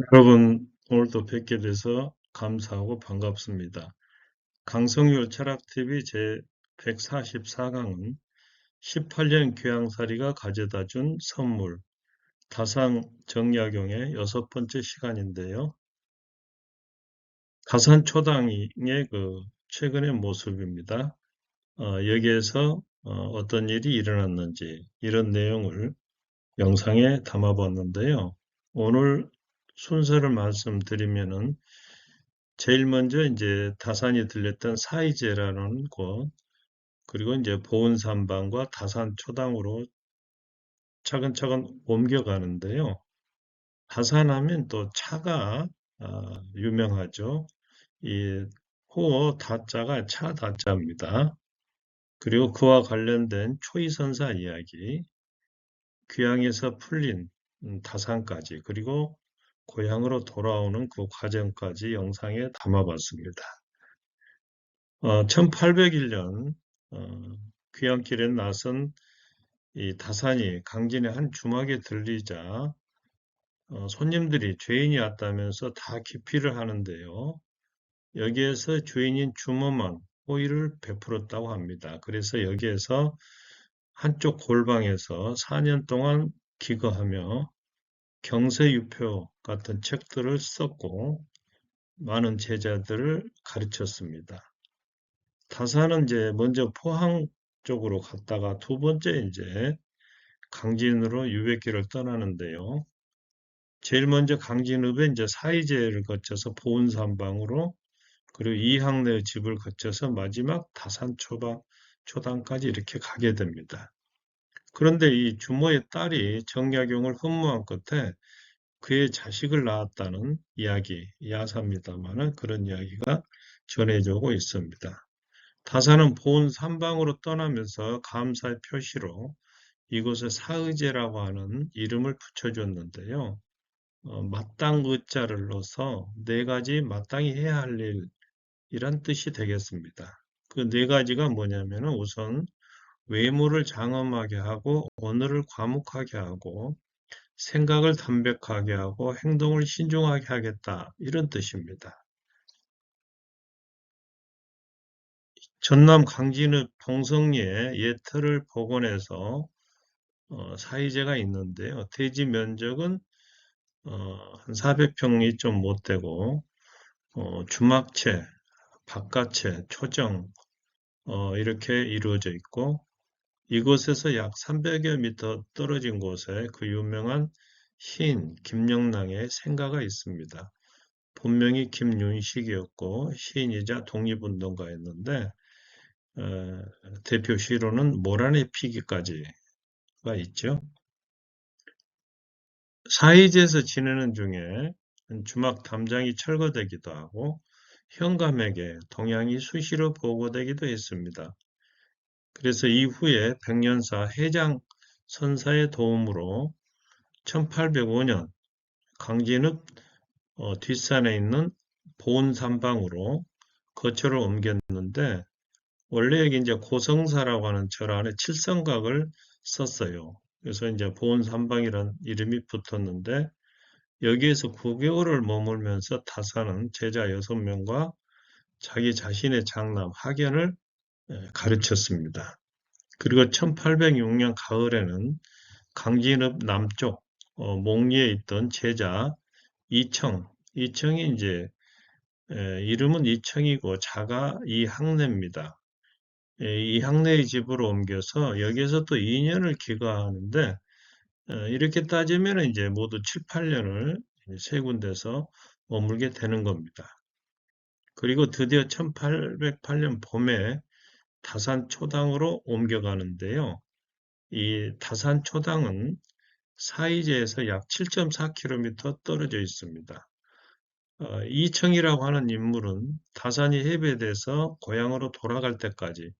여러분, 오늘도 뵙게 돼서 감사하고 반갑습니다. 강성률 철학TV 제 144강은 18년 교양살이가 가져다 준 선물, 다산 정약용의 여섯 번째 시간인데요. 다산 초당의 그 최근의 모습입니다. 어, 여기에서 어, 떤 일이 일어났는지 이런 내용을 영상에 담아봤는데요. 오늘 순서를 말씀드리면은 제일 먼저 이제 다산이 들렸던 사이제라는 곳 그리고 이제 보은산방과 다산 초당으로 차근차근 옮겨가는데요. 다산하면 또 차가 아, 유명하죠. 이 호어 다자가 차 다자입니다. 그리고 그와 관련된 초이선사 이야기, 귀향에서 풀린 음, 다산까지 그리고 고향으로 돌아오는 그 과정까지 영상에 담아봤습니다. 어, 1801년 어, 귀향길에 나선 이 다산이 강진의 한 주막에 들리자 어, 손님들이 죄인이 왔다면서 다 기피를 하는데요. 여기에서 죄인인 주모만 호의를 베풀었다고 합니다. 그래서 여기에서 한쪽 골방에서 4년 동안 기거하며 경세유표 같은 책들을 썼고 많은 제자들을 가르쳤습니다. 다사는 이제 먼저 포항 쪽으로 갔다가 두 번째 이제 강진으로 유백기를 떠나는데요. 제일 먼저 강진읍에 이제 사이제를 거쳐서 보은산방으로 그리고 이항내의 집을 거쳐서 마지막 다산 초방 초당까지 이렇게 가게 됩니다. 그런데 이 주모의 딸이 정약용을 흠모한 끝에 그의 자식을 낳았다는 이야기, 야사입니다만은 그런 이야기가 전해지고 있습니다. 다사는 보은 삼방으로 떠나면서 감사의 표시로 이곳에 사의제라고 하는 이름을 붙여줬는데요. 어, 마땅 의자를 넣어서 네 가지 마땅히 해야 할 일이란 뜻이 되겠습니다. 그 네 가지가 뭐냐면은 우선 외모를 장엄하게 하고 언어를 과묵하게 하고 생각을 담백하게 하고 행동을 신중하게 하겠다 이런 뜻입니다. 전남 강진읍 동성리에 예터를 복원해서 어, 사이제가 있는데요. 대지 면적은 어, 한 400평이 좀 못되고 어, 주막채, 바깥채, 초정 어, 이렇게 이루어져 있고 이곳에서 약 300여 미터 떨어진 곳에 그 유명한 시인 김영랑의 생가가 있습니다. 본명이 김윤식이었고 시인이자 독립운동가였는데 어, 대표 시로는 모란의 피기까지가 있죠. 사이제에서 지내는 중에 주막 담장이 철거되기도 하고 현감에게 동양이 수시로 보고되기도 했습니다. 그래서 이후에 백년사 해장 선사의 도움으로 1805년 강진읍 어, 뒷산에 있는 보은산방으로 거처를 옮겼는데 원래 여기 이제 고성사라고 하는 절 안에 칠성각을 썼어요. 그래서 이제 보은산방이란 이름이 붙었는데 여기에서 9개월을 머물면서 타사는 제자 6명과 자기 자신의 장남 학연을 예, 가르쳤습니다. 그리고 1806년 가을에는 강진읍 남쪽 어, 몽리에 있던 제자 이청, 이청이 이제 에, 이름은 이청이고 자가 이학내입니다. 이학내의 집으로 옮겨서 여기에서 또 2년을 기거하는데 어, 이렇게 따지면 이제 모두 7, 8년을 세 군데서 머물게 되는 겁니다. 그리고 드디어 1808년 봄에 다산 초당으로 옮겨가는데요. 이 다산 초당은 사이제에서 약 7.4km 떨어져 있습니다. 어, 이청이라고 하는 인물은 다산이 해배돼서 고향으로 돌아갈 때까지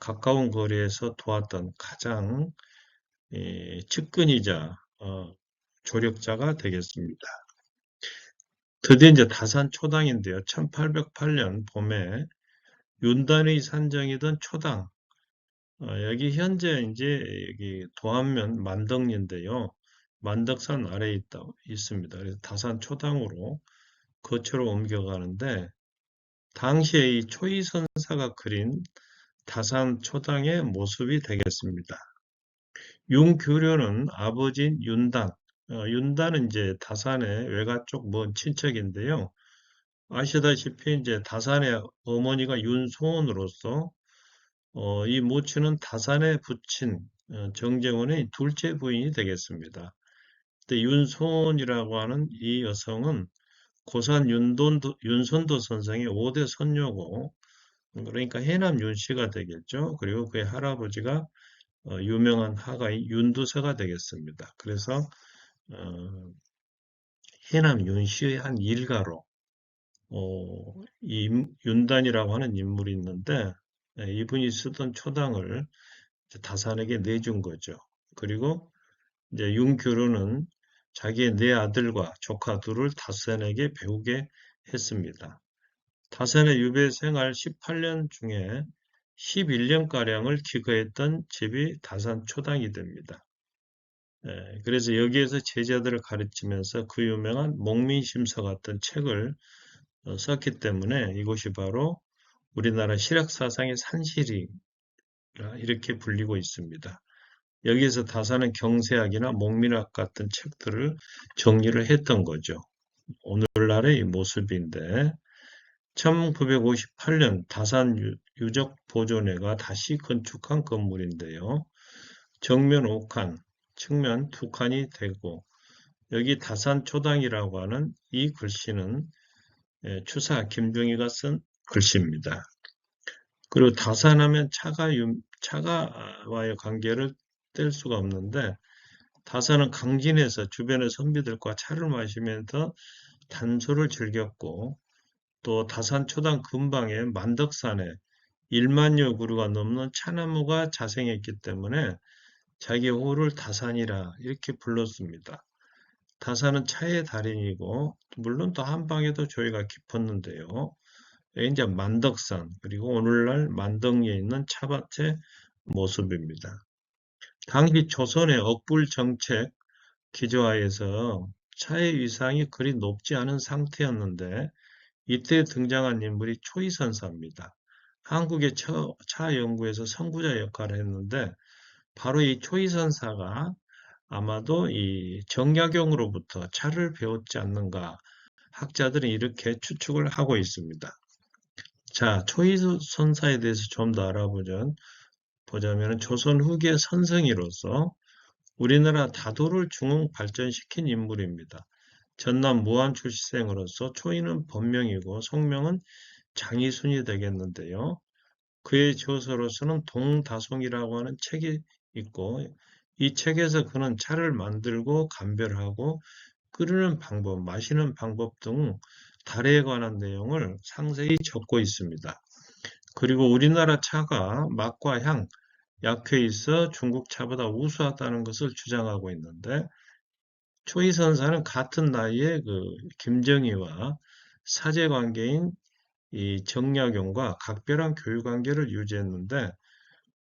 가까운 거리에서 도왔던 가장 예, 측근이자 어, 조력자가 되겠습니다. 드디어 이제 다산 초당인데요. 1808년 봄에 윤단의 산정이던 초당 어, 여기 현재 이제 여기 도안면 만덕리인데요. 만덕산 아래에 있다, 있습니다. 그래서 다산 초당으로 거처로 옮겨가는데 당시에 이 초이선사가 그린 다산 초당의 모습이 되겠습니다. 윤규료는 아버지인 윤단, 어, 윤단은 이제 다산의 외가 쪽 먼 친척인데요. 아시다시피 이제 다산의 어머니가 윤소원으로서 어, 이 모친은 다산에 붙인 어, 정정원의 둘째 부인이 되겠습니다. 근데 윤소원이라고 하는 이 여성은 고산 윤돈도, 윤선도 선생의 5대 선녀고 그러니까 해남 윤씨가 되겠죠. 그리고 그의 할아버지가 어, 유명한 화가인 윤두서가 되겠습니다. 그래서 어, 해남 윤씨의 한 일가로 어, 이 윤단이라고 하는 인물이 있는데 예, 이분이 쓰던 초당을 다산에게 내준 거죠. 그리고 이제 윤교로는 자기의 네 아들과 조카 둘을 다산에게 배우게 했습니다. 다산의 유배 생활 18년 중에 11년가량을 기거했던 집이 다산 초당이 됩니다. 예, 그래서 여기에서 제자들을 가르치면서 그 유명한 목민심서 같은 책을 어, 썼기 때문에 이곳이 바로 우리나라 실학사상의 산실이 이렇게 불리고 있습니다. 여기에서 다산은 경세학이나 목민학 같은 책들을 정리를 했던 거죠. 오늘날의 모습인데 1958년 다산 유적 보존회가 다시 건축한 건물인데요. 정면 5칸, 측면 2칸이 되고 여기 다산 초당이라고 하는 이 글씨는 예, 추사 김종희가 쓴 글씨입니다. 그리고 다산하면 차가, 차가와의 관계를 뗄 수가 없는데 다산은 강진에서 주변의 선비들과 차를 마시면서 단소를 즐겼고 또 다산 초당 근방의 만덕산에 1만여 그루가 넘는 차나무가 자생했기 때문에 자기 호를 다산이라 이렇게 불렀습니다. 다산은 차의 달인이고 물론 또 한방에도 조예가 깊었는데요. 이제 만덕산 그리고 오늘날 만덕리에 있는 차밭의 모습입니다. 당시 조선의 억불 정책 기조하에서 차의 위상이 그리 높지 않은 상태였는데 이때 등장한 인물이 초이선사입니다. 한국의 차 연구에서 선구자 역할을 했는데 바로 이 초이선사가 아마도 이 정약용으로부터 차를 배웠지 않는가 학자들은 이렇게 추측을 하고 있습니다. 자, 초이선사에 대해서 좀 더 알아보자면 보자면 조선 후기의 선생이로서 우리나라 다도를 중흥 발전시킨 인물입니다. 전남 무안 출시생으로서 초이는 본명이고 성명은 장이순이 되겠는데요. 그의 저서로서는 동다송이라고 하는 책이 있고 이 책에서 그는 차를 만들고 감별하고 끓이는 방법, 마시는 방법 등 달에 관한 내용을 상세히 적고 있습니다. 그리고 우리나라 차가 맛과 향, 약효에 있어 중국 차보다 우수하다는 것을 주장하고 있는데 초이 선사는 같은 나이에 그 김정희와 사제 관계인 이 정약용과 각별한 교육 관계를 유지했는데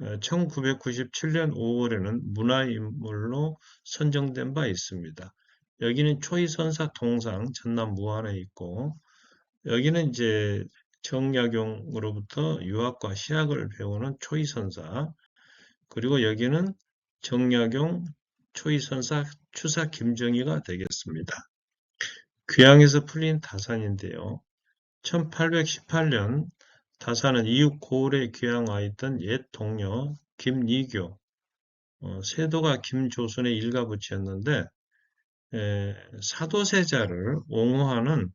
1997년 5월에는 문화인물로 선정된 바 있습니다. 여기는 초이선사 동상 전남 무안에 있고 여기는 이제 정약용으로부터 유학과 시학을 배우는 초이선사 그리고 여기는 정약용 초이선사 추사 김정희가 되겠습니다. 귀양에서 풀린 다산인데요. 1818년 다산은 이웃 고을에 귀양와 있던 옛 동료 김이교, 어, 세도가 김조선의 일가부치였는데 사도세자를 옹호하는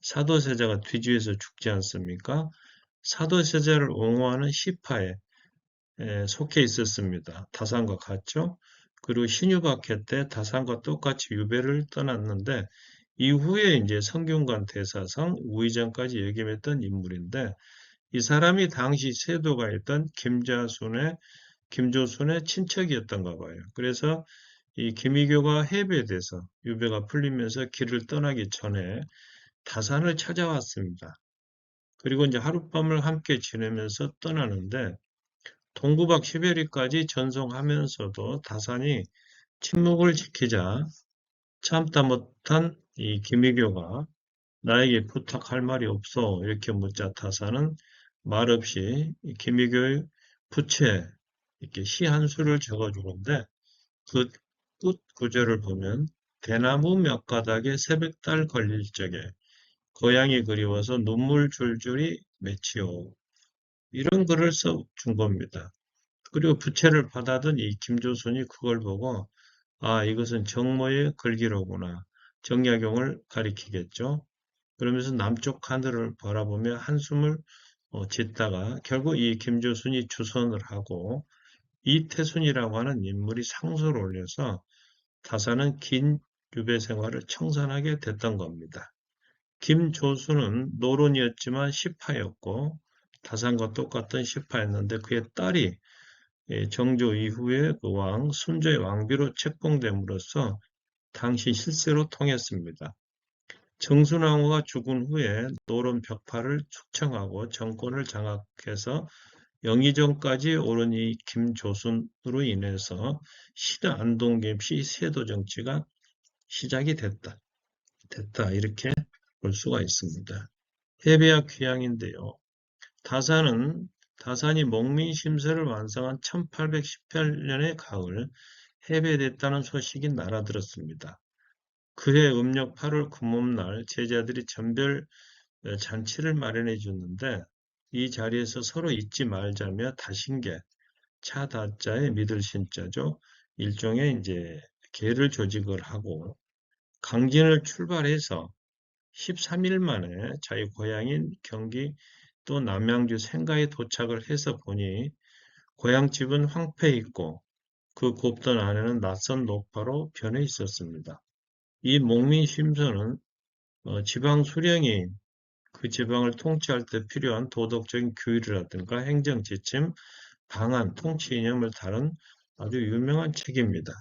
사도세자가 뒤주에서 죽지 않습니까? 사도세자를 옹호하는 시파에 속해 있었습니다. 다산과 같죠? 그리고 신유박해 때 다산과 똑같이 유배를 떠났는데 이후에 이제 성균관 대사상 우의정까지 역임했던 인물인데 이 사람이 당시 세도가 있던 김자순의 김조순의 친척이었던가 봐요. 그래서 이 김희교가 해배돼서 유배가 풀리면서 길을 떠나기 전에 다산을 찾아왔습니다. 그리고 이제 하룻밤을 함께 지내면서 떠나는데 동구박 시베리까지 전송하면서도 다산이 침묵을 지키자 참다 못한 이 김희교가 나에게 부탁할 말이 없어 이렇게 묻자 타사는 말없이 이 김희교의 부채 이렇게 시 한 수를 적어주는데 그 끝 구절을 보면 대나무 몇 가닥에 새벽달 걸릴 적에 고향이 그리워서 눈물 줄줄이 맺히오. 이런 글을 써 준 겁니다. 그리고 부채를 받아든 이 김조순이 그걸 보고 아 이것은 정모의 글기로구나. 정약용을 가리키겠죠. 그러면서 남쪽 하늘을 바라보며 한숨을 어, 짓다가 결국 이 김조순이 주선을 하고 이태순이라고 하는 인물이 상소를 올려서 타사는 긴 유배 생활을 청산하게 됐던 겁니다. 김조수는 노론이었지만 시파였고 타산과 똑같은 시파였는데 그의 딸이 예, 정조 이후에 그 왕 순조의 왕비로 책봉됨으로써 당시 실세로 통했습니다. 정순왕후가 죽은 후에 노론 벽파를 축청하고 정권을 장악해서 영의정까지 오른 이 김조순으로 인해서 신안동김씨 세도 정치가 시작이 됐다. 됐다. 이렇게 볼 수가 있습니다. 해배학 귀향인데요. 다산은 다산이 목민심서를 완성한 1818년의 가을 해배됐다는 소식이 날아들었습니다. 그해 음력 8월 금음날 제자들이 전별 잔치를 마련해 줬는데 이 자리에서 서로 잊지 말자며 다신계 차다자의 믿을 신자죠. 일종의 이제 계를 조직을 하고 강진을 출발해서 13일 만에 자기 고향인 경기 또 남양주 생가에 도착을 해서 보니 고향집은 황폐해 있고 그 곱던 안에는 낯선 녹파로 변해 있었습니다. 이 목민 심서는 어, 지방 수령이 그 지방을 통치할 때 필요한 도덕적인 규율이라든가 행정 지침, 방안, 통치 이념을 다룬 아주 유명한 책입니다.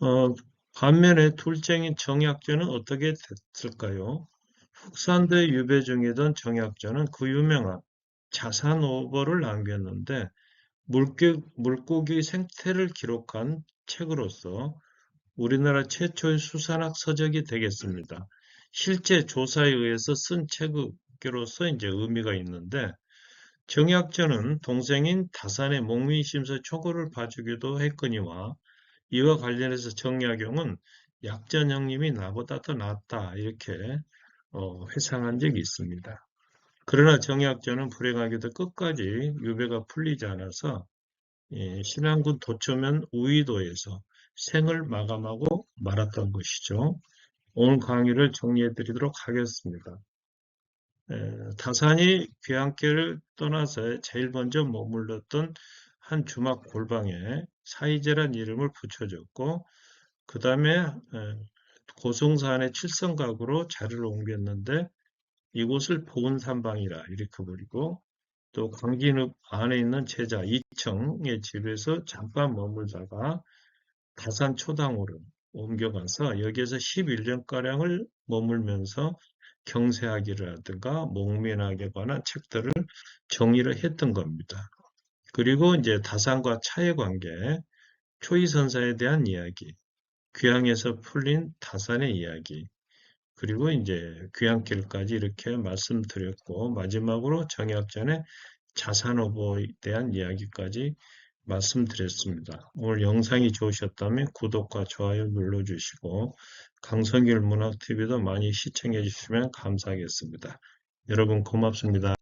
어, 반면에 둘째인 정약전은 어떻게 됐을까요? 흑산도에 유배 중이던 정약전은 그 유명한 자산 오버를 남겼는데 물고기, 물고기 생태를 기록한 책으로서 우리나라 최초의 수산학 서적이 되겠습니다. 실제 조사에 의해서 쓴 책으로서 이제 의미가 있는데 정약전은 동생인 다산의 목민심서 초고를 봐주기도 했거니와 이와 관련해서 정약용은 약전 형님이 나보다 더 낫다 이렇게 어, 회상한 적이 있습니다. 그러나 정약전은 불행하게도 끝까지 유배가 풀리지 않아서 예, 신안군 도초면 우이도에서 생을 마감하고 말았던 것이죠. 오늘 강의를 정리해 드리도록 하겠습니다. 에, 다산이 귀향길을 떠나서 제일 먼저 머물렀던 한 주막 골방에 사이제란 이름을 붙여줬고 그 다음에 고성산의 칠성각으로 자리를 옮겼는데 이곳을 보은산방이라 이렇게 부르고 또 광진읍 안에 있는 제자 이청의 집에서 잠깐 머물다가 다산 초당으로 옮겨가서 여기에서 11년가량을 머물면서 경세하기라든가 목민학에 관한 책들을 정리를 했던 겁니다. 그리고 이제 다산과 차의 관계, 초이선사에 대한 이야기, 귀향에서 풀린 다산의 이야기, 그리고 이제 귀향길까지 이렇게 말씀드렸고 마지막으로 정약전의 자산오보에 대한 이야기까지 말씀드렸습니다. 오늘 영상이 좋으셨다면 구독과 좋아요 눌러주시고 강성길 문학TV도 많이 시청해 주시면 감사하겠습니다. 여러분 고맙습니다.